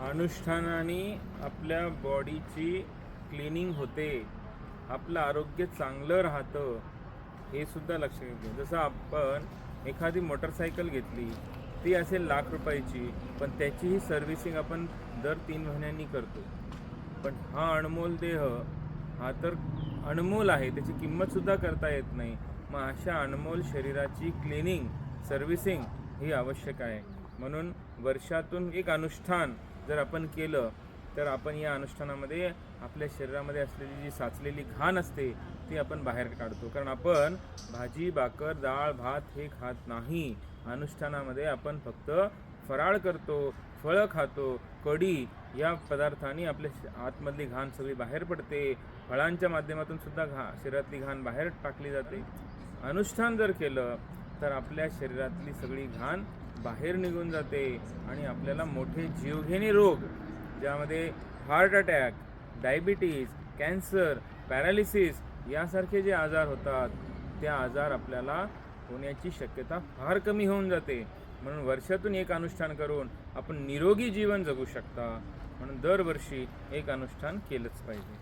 अनुष्ठानाने आपल्या बॉडीची क्लिनिंग होते. आपलं आरोग्य चांगलं राहतं हे सुद्धा लक्षात येते जसं आपण एखादी मोटरसायकल घेतली ती असेल लाख रुपयाची पण त्याचीही सर्व्हिसिंग आपण दर तीन महिन्यांनी करतो. पण हा अनमोल देह हा तर अनमोल आहे त्याची किंमतसुद्धा करता येत नाही. मग अशा अनमोल शरीराची क्लिनिंग सर्व्हिसिंग ही आवश्यक आहे. म्हणून वर्षातून एक अनुष्ठान जर आपण केलं तर आपण या अनुष्ठानामध्ये आपल्या शरीरामध्ये असलेली जी साचलेली घाण असते ती आपण बाहेर काढतो. कारण आपण भाजी भाकर डाळ भात हे खात नाही. अनुष्ठानामध्ये आपण फक्त फराळ करतो फळं खातो कढी या पदार्थांनी आपल्या आतमधली घाण सगळी बाहेर पडते. फळांच्या माध्यमातून सुद्धा घा शरीरातली घाण बाहेर टाकली जाते. अनुष्ठान जर केलं तर आपल्या शरीरातली सगळी घाण बाहेर निघून जाते आणि आपल्याला मोठे जीवघेणी रोग ज्यामध्ये heart attack diabetes cancer paralysis यासारखे जे आजार होतात त्या आजार आपल्याला होण्याची शक्यता फार कमी होऊन जाते. म्हणून वर्षातून एक अनुष्ठान करून आपण निरोगी जीवन जगू शकता. म्हणून दरवर्षी एक अनुष्ठान केलंच पाहिजे.